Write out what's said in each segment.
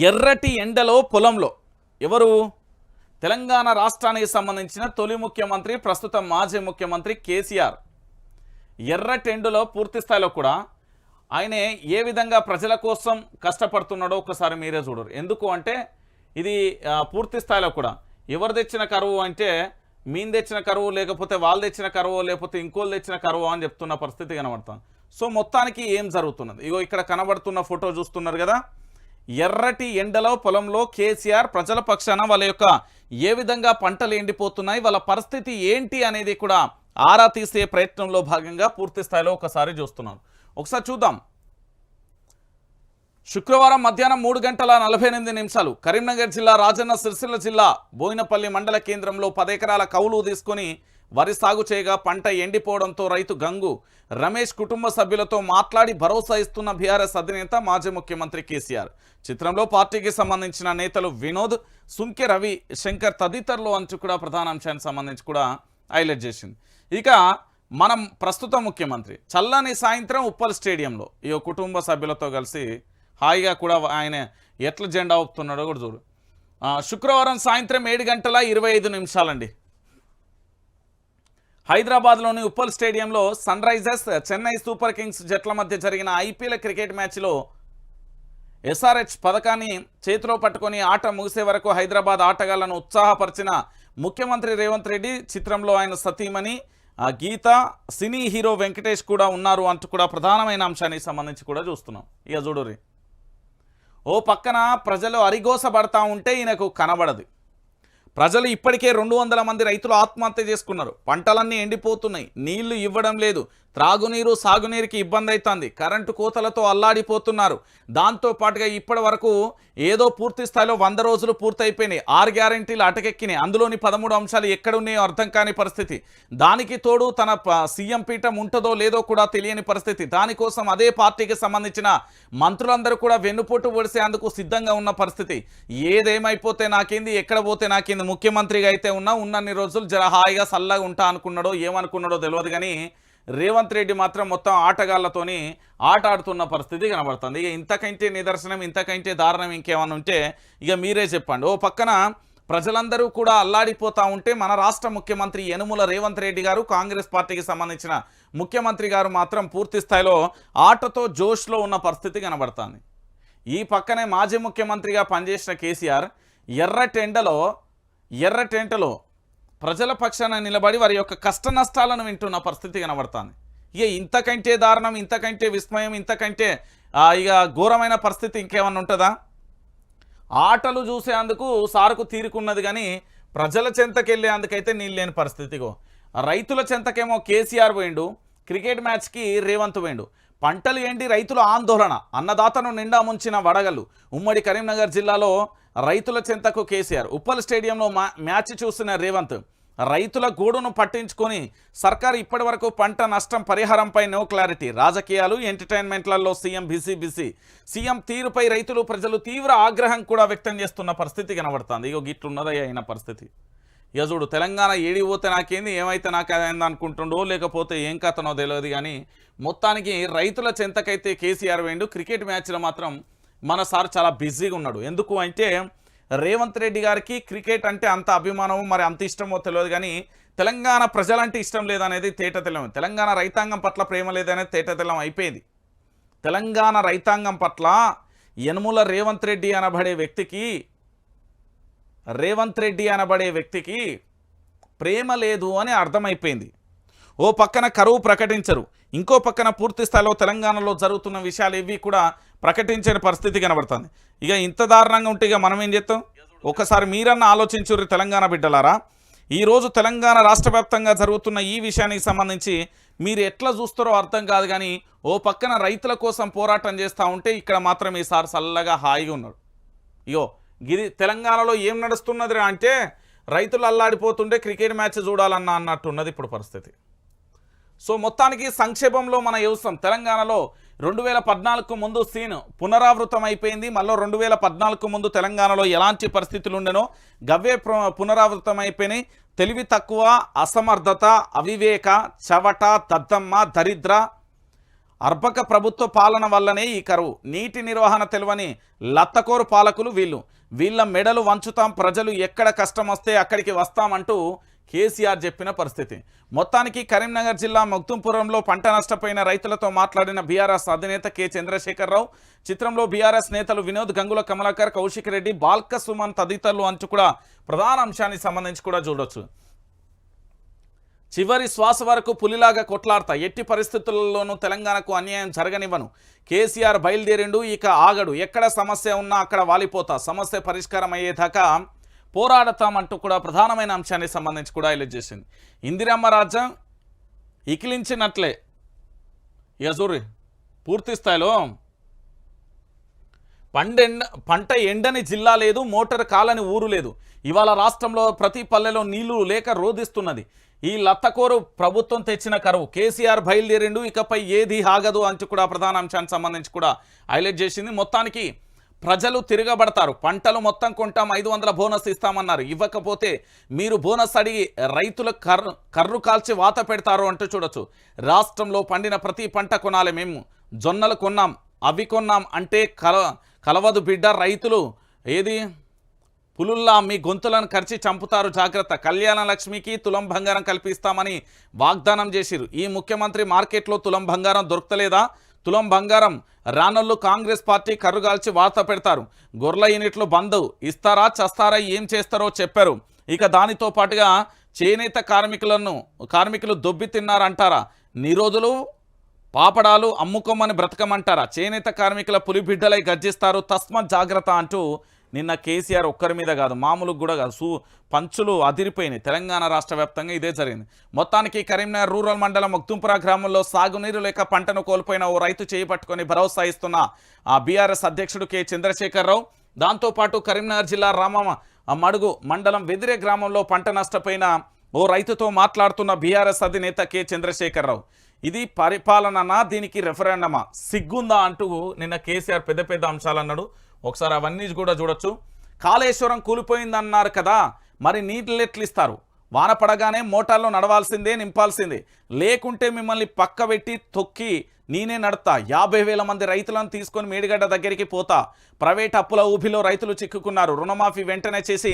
ఎర్రటి ఎండలో పొలంలో. ఎవరు? తెలంగాణ రాష్ట్రానికి సంబంధించిన తొలి ముఖ్యమంత్రి ప్రస్తుత మాజీ ముఖ్యమంత్రి కేసీఆర్. ఎర్రటి ఎండులో పూర్తి స్థాయిలో కూడా ఆయనే ఏ విధంగా ప్రజల కోసం కష్టపడుతున్నాడో ఒకసారి మీరే చూడరు. ఎందుకు అంటే ఇది పూర్తి స్థాయిలో కూడా ఎవరు తెచ్చిన కరువు అంటే మీన్ తెచ్చిన కరువు లేకపోతే వాళ్ళు తెచ్చిన కరువు లేకపోతే ఇంకోళ్ళు తెచ్చిన కరువు అని చెప్తున్న పరిస్థితి కనబడుతుంది సో మొత్తానికి ఏం జరుగుతున్నది? ఇగో ఇక్కడ కనబడుతున్న ఫోటో చూస్తున్నారు కదా ఎర్రటి ఎండలో పొలంలో కేసీఆర్ ప్రజల పక్షాన వాళ్ళ యొక్క ఏ విధంగా పంటలు ఎండిపోతున్నాయి వాళ్ళ పరిస్థితి ఏంటి అనేది కూడా ఆరా తీసే ప్రయత్నంలో భాగంగా పూర్తి స్థాయిలో ఒకసారి చూస్తున్నాను. ఒకసారి చూద్దాం. శుక్రవారం మధ్యాహ్నం మూడు గంటల నలభై ఎనిమిది నిమిషాలు కరీంనగర్ జిల్లా రాజన్న సిరిసిల్ల జిల్లా బోయినపల్లి మండల కేంద్రంలో పదెకరాల కౌలు తీసుకొని వరి సాగు చేయగా పంట ఎండిపోవడంతో రైతు గంగు. రమేష్ కుటుంబ సభ్యులతో మాట్లాడి భరోసా ఇస్తున్న బీఆర్ఎస్ అధినేత మాజీ ముఖ్యమంత్రి కేసీఆర్. చిత్రంలో పార్టీకి సంబంధించిన నేతలు వినోద్ సుంకె రవి శంకర్ తదితరులు అంచు కూడా ప్రధాన అంశానికి సంబంధించి కూడా హైలైట్ చేసింది. ఇక మనం ప్రస్తుత ముఖ్యమంత్రి. చల్లని సాయంత్రం ఉప్పల్ స్టేడియంలో ఈ కుటుంబ సభ్యులతో కలిసి హాయిగా కూడా ఆయన ఎట్ల జెండా ఒప్పుతున్నాడో కూడా చూడు. శుక్రవారం సాయంత్రం ఏడు గంటల ఇరవై ఐదు నిమిషాలండి. హైదరాబాద్లోని ఉప్పల్ స్టేడియంలో Sunrisers Chennai Super Kings జట్ల మధ్య జరిగిన ఐపీఎల్ క్రికెట్ మ్యాచ్లో ఎస్ఆర్హెచ్ పథకాన్ని చేతిలో పట్టుకొని ఆట ముగిసే వరకు హైదరాబాద్ ఆటగాళ్ళను ఉత్సాహపరిచిన ముఖ్యమంత్రి రేవంత్ రెడ్డి చిత్రంలో ఆయన సతీమణి ఆ, గీత సినీ హీరో వెంకటేష్ కూడా ఉన్నారు అంటూ కూడా ప్రధానమైన అంశానికి సంబంధించి కూడా చూస్తున్నాం. ఇక చూడుర్రి. ఓ పక్కన ప్రజలు అరిగోసపడతా ఉంటే ఈయనకు కనబడదు. ప్రజలు ఇప్పటికే రెండు వందల మంది రైతులు ఆత్మహత్య చేసుకున్నారు. పంటలన్నీ ఎండిపోతున్నాయి. నీళ్ళు ఇవ్వడం లేదు. త్రాగునీరు సాగునీరుకి ఇబ్బంది అవుతుంది కరెంటు కోతలతో అల్లాడిపోతున్నారు. దాంతో పాటుగా ఇప్పటి వరకు ఏదో పూర్తి స్థాయిలో వంద రోజులు పూర్తయిపోయినాయి. ఆరు గ్యారంటీలు అటకెక్కినాయి. అందులోని పదమూడు అంశాలు ఎక్కడున్నాయో అర్థం కాని పరిస్థితి. దానికి తోడు తన ప- సీఎం పీఠం ఉంటుందో లేదో కూడా తెలియని పరిస్థితి. దానికోసం అదే పార్టీకి సంబంధించిన మంత్రులందరూ కూడా వెన్నుపోటు ఒడిసేందుకు సిద్ధంగా ఉన్న పరిస్థితి. ఏదేమైపోతే నాకేంది ఎక్కడ పోతే నాకేంది ముఖ్యమంత్రిగా అయితే ఉన్నా ఉన్నన్ని రోజులు జర హాయిగా సల్లగా ఉంటా అనుకున్నాడో ఏమనుకున్నాడో తెలియదు కానీ రేవంత్ రెడ్డి మాత్రం మొత్తం ఆటగాళ్ళతోని ఆట ఆడుతున్న పరిస్థితి కనబడుతుంది. ఇక ఇంతకంటే నిదర్శనం ఇంతకంటే దారుణం ఇంకేమైనా ఉంటే ఇక మీరే చెప్పండి. ఓ పక్కన ప్రజలందరూ కూడా అల్లాడిపోతూ ఉంటే మన రాష్ట్ర ముఖ్యమంత్రి యనుమల రేవంత్ రెడ్డి గారు కాంగ్రెస్ పార్టీకి సంబంధించిన ముఖ్యమంత్రి గారు మాత్రం పూర్తి స్థాయిలో ఆటతో జోష్లో ఉన్న పరిస్థితి కనబడుతుంది. ఈ పక్కనే మాజీ ముఖ్యమంత్రిగా పనిచేసిన కేసీఆర్ ఎర్రటెండలో ఎర్రటెంటలో ప్రజల పక్షాన నిలబడి వారి యొక్క కష్ట నష్టాలను వింటున్న పరిస్థితి కనబడుతుంది. ఇక ఇంతకంటే దారుణం ఇంతకంటే విస్మయం ఇంతకంటే ఇక ఘోరమైన పరిస్థితి ఇంకేమన్నా ఉంటుందా? ఆటలు చూసేందుకు సారుకు తీరుకున్నది కానీ ప్రజల చెంతకెళ్ళేందుకైతే నీళ్ళు లేని పరిస్థితిగో రైతుల చెంతకేమో కేసీఆర్ పోయిండు క్రికెట్ మ్యాచ్కి రేవంత్ పోయిండు. పంటలు ఏంటి? రైతుల ఆందోళన. అన్నదాతను నిండా ముంచిన వడగలు ఉమ్మడి కరీంనగర్ జిల్లాలో రైతుల చెంతకు కేసీఆర్. ఉప్పల్ స్టేడియంలో మ్యాచ్ చూసిన రేవంత్ రైతుల గూడును పట్టించుకొని సర్కార్ ఇప్పటి వరకు పంట నష్టం పరిహారంపై నో క్లారిటీ. రాజకీయాలు ఎంటర్టైన్మెంట్లలో సీఎం బిజీ బిజీ. సీఎం తీరుపై రైతులు ప్రజలు తీవ్ర ఆగ్రహం కూడా వ్యక్తం చేస్తున్న పరిస్థితి కనబడుతుంది. ఇగో గిట్లున్నదయ్యా అయిన పరిస్థితి. ఇక చూడు తెలంగాణ ఏడి పోతే నాకేంది? ఏమైతే నాకు అయింది అనుకుంటుండో లేకపోతే ఏం కథనో తెలియదు కానీ మొత్తానికి రైతుల చెంతకైతే కేసీఆర్ వేయండు. క్రికెట్ మ్యాచ్లో మాత్రం మన సార్ చాలా బిజీగా ఉన్నాడు. ఎందుకు అంటే రేవంత్ రెడ్డి గారికి క్రికెట్ అంటే అంత అభిమానమో మరి అంత ఇష్టమో తెలియదు కానీ తెలంగాణ ప్రజలంటే ఇష్టం లేదనేది తేటతెల్లం తెలంగాణ రైతాంగం పట్ల ప్రేమ లేదనేది తేటతెల్లం అయిపోయింది. తెలంగాణ రైతాంగం పట్ల యనుముల రేవంత్ రెడ్డి అనబడే వ్యక్తికి రేవంత్ రెడ్డి అనబడే వ్యక్తికి ప్రేమ లేదు అని అర్థమైపోయింది. ఓ పక్కన కరువు ప్రకటించరు. ఇంకో పక్కన పూర్తి స్థాయిలో తెలంగాణలో జరుగుతున్న విషయాలు ఇవి కూడా ప్రకటించని పరిస్థితి కనబడుతుంది. ఇక ఇంత దారుణంగా ఉంటే ఇక మనం ఏం చేస్తాం? ఒకసారి మీరన్నా ఆలోచించుర్రి తెలంగాణ బిడ్డలారా. ఈరోజు తెలంగాణ రాష్ట్ర జరుగుతున్న ఈ విషయానికి సంబంధించి మీరు ఎట్లా చూస్తారో అర్థం కాదు కానీ ఓ పక్కన రైతుల కోసం పోరాటం చేస్తూ ఉంటే ఇక్కడ మాత్రం ఈసారి చల్లగా హాయిగా ఉన్నాడు ఇగో గిరి తెలంగాణలో ఏం నడుస్తున్నది అంటే రైతులు అల్లాడిపోతుంటే క్రికెట్ మ్యాచ్ చూడాలన్న అన్నట్టున్నది ఇప్పుడు పరిస్థితి. సో మొత్తానికి సంక్షేమంలో మన వ్యవసాయం తెలంగాణలో రెండు వేల పద్నాలుగు ముందు సీన్ పునరావృతం అయిపోయింది. మళ్ళీ రెండు వేల పద్నాలుగు ముందు తెలంగాణలో ఎలాంటి పరిస్థితులు ఉండెనో గవ్వే పునరావృతం అయిపోయినాయి. తెలివి తక్కువ అసమర్థత అవివేక చవట దద్దమ్మ దరిద్ర అర్భక ప్రభుత్వ పాలన వల్లనే ఈ కరువు. నీటి నిర్వహణ తెలివని లత్తకోరు పాలకులు వీళ్ళు. వీళ్ళ మెడలు వంచుతాం ప్రజలు ఎక్కడ కష్టం వస్తే అక్కడికి వస్తామంటూ కేసీఆర్ చెప్పిన పరిస్థితి. మొత్తానికి కరీంనగర్ జిల్లా మొక్తుంపురంలో పంట నష్టపోయిన రైతులతో మాట్లాడిన బీఆర్ఎస్ అధినేత కె. చంద్రశేఖరరావు చిత్రంలో బీఆర్ఎస్ నేతలు వినోద్ గంగుల కమలాకర్ కౌశిక్ రెడ్డి బాల్క సుమన్ తదితరులు అంచు కూడా ప్రధాన అంశానికి సంబంధించి కూడా చూడొచ్చు. చివరి శ్వాస వరకు పులిలాగా కొట్లాడతా. ఎట్టి పరిస్థితుల్లోనూ తెలంగాణకు అన్యాయం జరగనివ్వను. కేసీఆర్ బయలుదేరిండు ఇక ఆగడు. ఎక్కడ సమస్య ఉన్నా అక్కడ వాలిపోతా. సమస్య పరిష్కారం అయ్యేదాకా పోరాడతామంటూ కూడా ప్రధానమైన అంశానికి సంబంధించి కూడా హైలైట్ చేసింది. ఇందిరమ్మ రాజ్యం ఇకిలించినట్లే. ఇక చూర్రి పూర్తి స్థాయిలో పండెండ పంట ఎండని జిల్లా లేదు మోటార్ కాలని ఊరు లేదు. ఇవాళ రాష్ట్రంలో ప్రతి పల్లెలో నీళ్ళు లేక రోధిస్తున్నది. ఈ లత్తకోరు ప్రభుత్వం తెచ్చిన కరువు. కేసీఆర్ బయలుదేరిండు ఇకపై ఏది ఆగదు అంటూ కూడా ప్రధాన అంశానికి సంబంధించి కూడా హైలైట్ చేసింది. మొత్తానికి ప్రజలు తిరగబడతారు. పంటలు మొత్తం కొంటాం ఐదు వందల బోనస్ ఇస్తామన్నారు. ఇవ్వకపోతే మీరు బోనస్ అడిగి రైతుల కర్రు కర్రు కాల్చి వాత పెడతారు అంటూ చూడొచ్చు. రాష్ట్రంలో పండిన ప్రతి పంట కొనాలి మేము. జొన్నలు కొన్నాం అవి కొన్నాం అంటే కల కలవదు బిడ్డ. రైతులు ఏది? పులుల్లా మీ గొంతులను కరిచి చంపుతారు జాగ్రత్త. కళ్యాణ లక్ష్మికి తులం బంగారం కల్పిస్తామని వాగ్దానం చేసిరు ఈ ముఖ్యమంత్రి మార్కెట్లో తులం బంగారం దొరకలేదా తులం బంగారం రానోళ్ళు కాంగ్రెస్ పార్టీ కర్రుగాల్చి వార్త పెడతారు. గొర్రెల యూనిట్లు బంద్ ఇస్తారా చస్తారా ఏం చేస్తారో చెప్పారు. ఇక దానితో పాటుగా చేనేత కార్మికులను కార్మికులు దొబ్బి తిన్నారంటారా? నిరోధులు పాపడాలు అమ్ముకోమని బ్రతకమంటారా? చేనేత కార్మికుల పులిబిడ్డలై గర్జిస్తారు. తస్మత్ జాగ్రత్త అంటూ నిన్న కేసీఆర్ ఒక్కరి మీద కాదు మామూలుగా కూడా కాదు. సూ పంచులు అదిరిపోయినాయి. తెలంగాణ రాష్ట్ర వ్యాప్తంగా ఇదే జరిగింది. మొత్తానికి కరీంనగర్ రూరల్ మండలం ముక్తుంపుర గ్రామంలో సాగునీరు లేక పంటను కోల్పోయిన ఓ రైతు చేపట్టుకుని భరోసా ఇస్తున్న ఆ బీఆర్ఎస్ అధ్యక్షుడు కె. చంద్రశేఖరరావు. దాంతోపాటు కరీంనగర్ జిల్లా రామ మడుగు మండలం వెదిరే గ్రామంలో పంట నష్టపోయిన ఓ రైతుతో మాట్లాడుతున్న బీఆర్ఎస్ అధినేత కె. చంద్రశేఖరరావు. ఇది పరిపాలననా? దీనికి రెఫరెండమా సిగ్గుందా అంటూ నిన్న కేసీఆర్ పెద్ద పెద్ద అంశాలు అన్నాడు ఒకసారి అవన్నీ కూడా చూడొచ్చు. కాళేశ్వరం కూలిపోయిందన్నారు కదా మరి నీళ్ళు ఎట్లు ఇస్తారు వాన పడగానే మోటార్లో నడవాల్సిందే నింపాల్సిందే. లేకుంటే మిమ్మల్ని పక్క పెట్టి తొక్కి నేనే నడతా యాభై వేల మంది రైతులను తీసుకొని మేడిగడ్డ దగ్గరికి పోతా. ప్రైవేట్ అప్పుల ఊబిలో రైతులు చిక్కుకున్నారు. రుణమాఫీ వెంటనే చేసి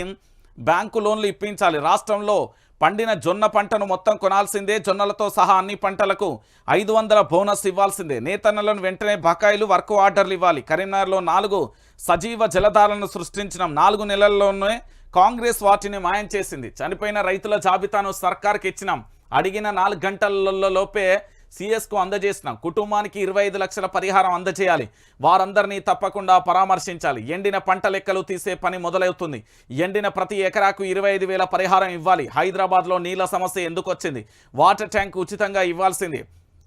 బ్యాంకు లోన్లు ఇప్పించాలి. రాష్ట్రంలో పండిన జొన్న పంటను మొత్తం కొనాల్సిందే. జొన్నలతో సహా అన్ని పంటలకు ఐదు వందల బోనస్ ఇవ్వాల్సిందే. నేతన్నలను వెంటనే బకాయిలు వర్క్ ఆర్డర్లు ఇవ్వాలి. కరీంనగర్లో నాలుగు సజీవ జలధారలను సృష్టించిన. నాలుగు నెలల్లోనే కాంగ్రెస్ వాటిని మాయం చేసింది. చనిపోయిన రైతుల జాబితాను సర్కార్కి ఇచ్చినాం. అడిగిన నాలుగు గంటలలోపే సిఎస్కు అందజేసిన కుటుంబానికి ఇరవై ఐదు లక్షల పరిహారం అందజేయాలి. వారందరినీ తప్పకుండా పరామర్శించాలి. ఎండిన పంట లెక్కలు తీసే పని మొదలవుతుంది. ఎండిన ప్రతి ఎకరాకు ఇరవై ఐదు వేల పరిహారం ఇవ్వాలి. హైదరాబాద్లో నీళ్ళ సమస్య ఎందుకు వచ్చింది? వాటర్ ట్యాంక్ ఉచితంగా ఇవ్వాల్సింది.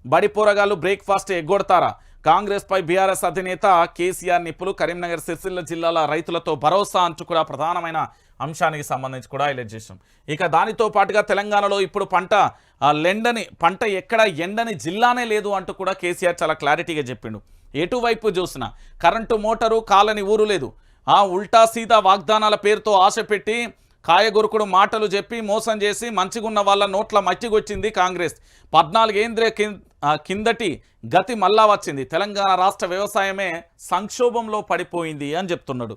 బడి పోరగాళ్ళు బ్రేక్ఫాస్ట్ ఎగ్గొడతారా? కాంగ్రెస్పై బీఆర్ఎస్ అధినేత కేసీఆర్ నిప్పులు కరీంనగర్ సిరిసిల్ల జిల్లాల రైతులతో భరోసా అంచు కూడా ప్రధానమైన అంశానికి సంబంధించి కూడా హైలైట్ చేసాం ఇక దానితో పాటుగా తెలంగాణలో ఇప్పుడు పంట ఆ, లెండని పంట ఎక్కడ ఎండని జిల్లానే లేదు అంటూ కూడా కేసీఆర్ చాలా క్లారిటీగా చెప్పిండు. ఎటువైపు చూసినా కరెంటు మోటారు కాలని ఊరు లేదు. ఆ ఉల్టా సీదా వాగ్దానాల పేరుతో ఆశ పెట్టి కాయగొరుకుడు మాటలు చెప్పి మోసం చేసి మంచిగున్న వాళ్ళ నోట్ల మట్టిగొచ్చింది కాంగ్రెస్. పద్నాలుగేంద్రే కిం- కిందటి గతి మళ్ళా వచ్చింది. తెలంగాణ రాష్ట్ర వ్యవసాయమే సంక్షోభంలో పడిపోయింది అని చెప్తున్నాడు.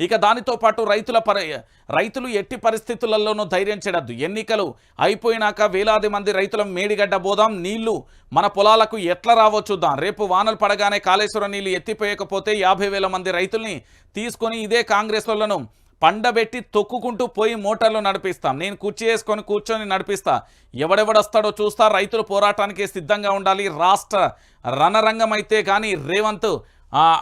ఇక దానితో పాటు రైతుల పరి రైతులు ఎట్టి పరిస్థితులలోనూ ధైర్యం చెడద్దు. ఎన్నికలు అయిపోయినాక వేలాది మంది రైతుల మేడిగడ్డ బోదాం నీళ్ళు మన పొలాలకు ఎట్లా రావో చూద్దాం. రేపు వానలు పడగానే కాళేశ్వరం నీళ్ళు ఎత్తిపోయకపోతే యాభై వేల మంది రైతుల్ని తీసుకొని ఇదే కాంగ్రెస్ వాళ్ళను పండబెట్టి తొక్కుకుంటూ పోయి మోటార్లు నడిపిస్తాం. నేను కుర్చీ వేసుకొని కూర్చొని నడిపిస్తా. ఎవడెవడొస్తాడో చూస్తా. రైతులు పోరాటానికి సిద్ధంగా ఉండాలి. రాష్ట్ర రణరంగం అయితే కానీ రేవంత్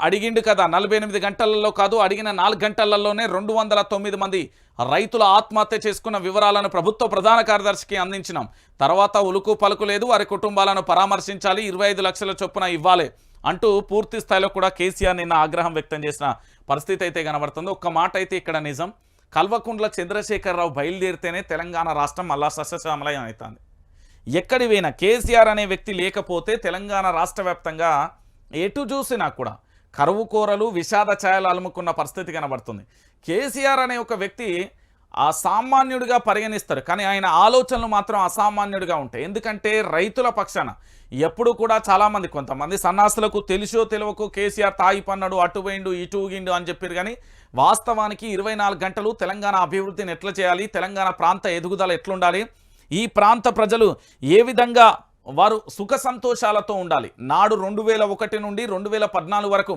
అడిగిండు కదా నలభై ఎనిమిది గంటలలో కాదు అడిగిన నాలుగు గంటలలోనే రెండు వందల తొమ్మిది మంది రైతుల ఆత్మహత్య చేసుకున్న వివరాలను ప్రభుత్వ ప్రధాన కార్యదర్శికి అందించినాం. తర్వాత ఉలుకు పలుకు లేదు వారి కుటుంబాలను పరామర్శించాలి ఇరవై ఐదు లక్షల చొప్పున ఇవ్వాలి అంటూ పూర్తి స్థాయిలో కూడా కేసీఆర్ నిన్న ఆగ్రహం వ్యక్తం చేసిన పరిస్థితి అయితే కనబడుతుంది. ఒక్క మాట అయితే ఇక్కడ నిజం. కల్వకుంట్ల చంద్రశేఖరరావు బయలుదేరితేనే తెలంగాణ రాష్ట్రం మళ్ళా సస్యశ్యామలయం అవుతుంది. ఎక్కడి పోయినా కేసీఆర్ అనే వ్యక్తి లేకపోతే తెలంగాణ రాష్ట్ర ఎటు చూసినా కూడా కరువు కూరలు విషాద ఛాయలు అలుముకున్న పరిస్థితి కనబడుతుంది. కేసీఆర్ అనే ఒక వ్యక్తి ఆ సామాన్యుడిగా పరిగణిస్తారు. కానీ ఆయన ఆలోచనలు మాత్రం అసామాన్యుడిగా ఉంటాయి. ఎందుకంటే రైతుల పక్షాన ఎప్పుడు కూడా చాలామంది కొంతమంది సన్నాసులకు తెలుసో తెలియకు కేసీఆర్ తాయి పన్నాడు అటు పోయిండు ఇటు ఊగిండు అని చెప్పారు. కానీ వాస్తవానికి ఇరవై గంటలు తెలంగాణ అభివృద్ధిని ఎట్లా చేయాలి? తెలంగాణ ప్రాంత ఎదుగుదల ఎట్లుండాలి? ఈ ప్రాంత ప్రజలు ఏ విధంగా వారు సుఖ సంతోషాలతో ఉండాలి. నాడు రెండు వేల ఒకటి నుండి రెండు వేల పద్నాలుగు వరకు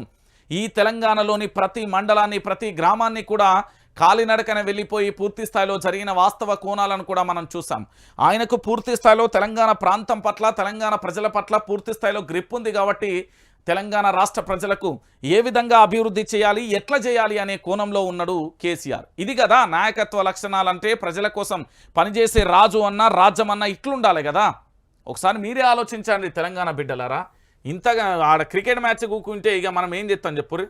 ఈ తెలంగాణలోని ప్రతి మండలాన్ని ప్రతి గ్రామాన్ని కూడా కాలినడకన వెళ్ళిపోయి పూర్తి స్థాయిలో జరిగిన వాస్తవ కోణాలను కూడా మనం చూసాం ఆయనకు పూర్తి స్థాయిలో తెలంగాణ ప్రాంతం పట్ల తెలంగాణ ప్రజల పట్ల పూర్తి స్థాయిలో గ్రిప్ ఉంది కాబట్టి తెలంగాణ రాష్ట్ర ప్రజలకు ఏ విధంగా అభివృద్ధి చేయాలి ఎట్లా చేయాలి అనే కోణంలో ఉన్నాడు కేసీఆర్. ఇది కదా నాయకత్వ లక్షణాలంటే ప్రజల కోసం పనిచేసే రాజు అన్న రాజ్యం అన్న ఇట్లుండాలి కదా. ఒకసారి మీరే ఆలోచించండి తెలంగాణ బిడ్డలారా. ఇంతగా ఆడ క్రికెట్ మ్యాచ్ కూకుంటే ఇక మనం ఏం చేస్తాం చెప్పుర్రి